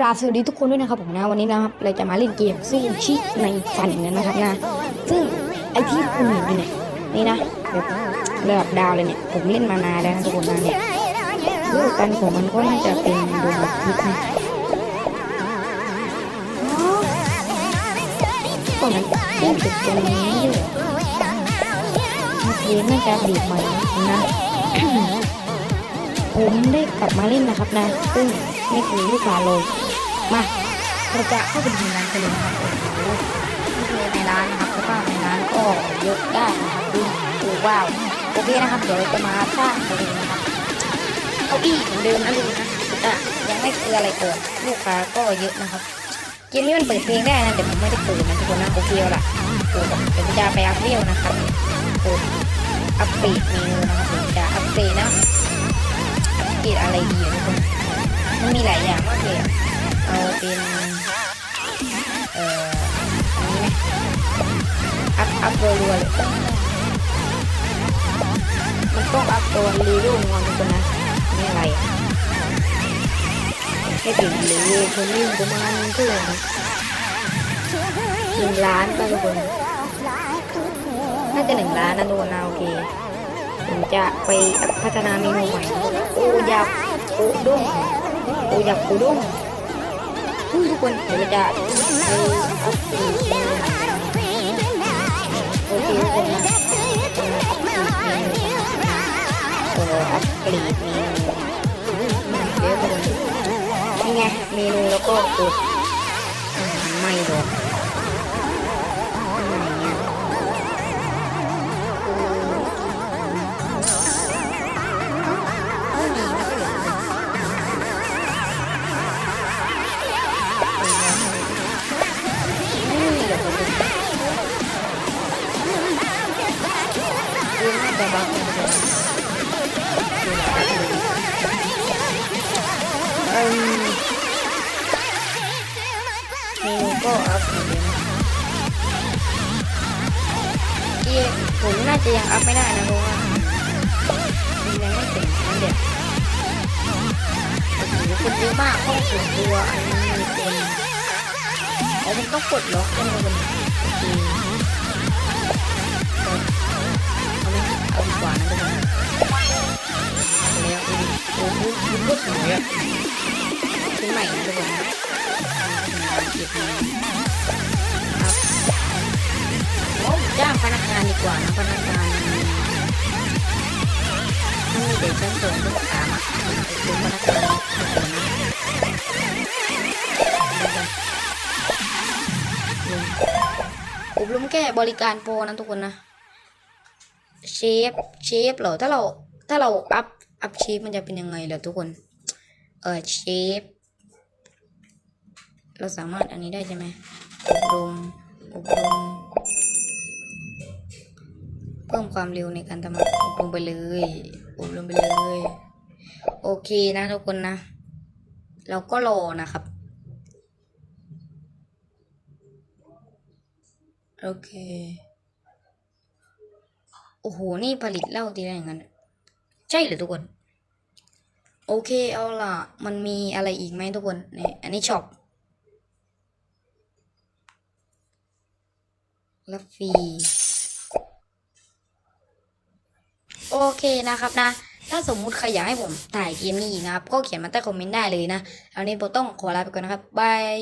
กราบสวัสดีทุกคนด้วยนะครับผมนะวันนี้นะครับเราจะมาเล่นเกมสู้ชิในฝันกันนะครับนะซึ่งไอที่คุณเห็นอยู่เนี่ยนี่นะแบบระดับดาวเลยเนี่ยผมเล่นมานานแล้วนะทุกคนนะเนี่ยเรื่องกันของมันก็น่าจะเป็นดวงอาทิตย์นะอ๋อก็มันเล่นจุดตรงนี้ด้วยเมื่อกี้น่าจะบีบใหม่นะผมได้กลับมาเล่นนะครับนะ ซึ่งไม่เคยลูกค้าเลย มาเราจะเข้าไปดูร้านกันเลยนะครับโอ้โหนี่คือในร้านนะครับแล้วก็ในร้านก็ยกได้นะครับดูดูว้าวโอเคนะครับเดี๋ยวเราจะมาสร้างกันเลยนะครับเก้าอี้เหมือนเดิมนะดูนะอะยังไม่คืออะไรเกิดลูกค้าก็เยอะนะครับเกมนี้มันเปิดเพลงได้นะแต่ผมไม่ได้เปิดนะทุกคนนะโอเคเอาล่ะเปิดเดี๋ยวผมจะไปอัพเวลนะครับเปิดอัปเดตเมนูนะครับเดี๋ยวจะอัปเดตนะอัปเกรดอะไรดีทุกคนมันมีหลายอย่างมากเลย อัพอัพรัวๆเลยมันต้องอัพตัวรีวิวงอนกคนนะนี่อะไรอะไม่ถึงเลยคนวิ่ประมาณเท่าไหร่หนึ่งล้านก็ทุกคนน่าจะหนึ่งล้านนะทุกคนนะโอเคผมจะไปพัฒนาเมนูใหม่โอ้ยาปูด้งโอ้ยาปูด้งทุกคนเดี๋ยวจะไปอัพ กรดเมนูเดี๋ยวทุกคนนี่ไงเมนูแล้วก็กดอาหารใหม่ดอก นูก็อัพเหมือนเดิมนะเกียผมน่าจะยังอัพไม่ได้นะเพราะว่ามันยังไม่ถึงนั่นเด็ดโอ้โหคนเยอะมากห้องส่วนตัวอันนี้มีคนอ๋อผมต้องกดล็อกกคนโอเคเอาไหมเอาดีกว่านะทุกคนเอาแล้วโอ้โหยุบก็สวยอะชิ้นใหม่นะทุกคน จ้างพนักงานดีกว่านะพนักงานมันมีเด็กชั้นสูงต้องสามอะเป็นพนักงานทุกคนนะอบรมแก้บริการโปรนะทุกคนนะเชฟเชฟเหรอถ้าเราถ้าเราอัพอัพเชฟมันจะเป็นยังไงเหรอทุกคน เออเชฟ เราสามารถอันนี้ได้ใช่ไหมอบรมอบรมเพิ่มความเร็วในการทำงานอบรมไปเลยอบรมไปเลย โอเคนะทุกคนนะ เราก็รอนะครับ โอเค โอ้โห นี่ผลิตเหล้าทีได้อย่างนั้น ใช่เหรือทุกคน โอเคเอาล่ะ มันมีอะไรอีกไหมทุกคนนี่อันนี้ช็อป รับฟรีโอเคนะครับนะ ถ้าสมมุติใครอยากให้ผมถ่ายเกมนี้อีกนะครับ ก็เขียนมาใต้คอมเมนต์ได้เลยนะเอานี้ผมต้องขอลาไปก่อนนะครับบาย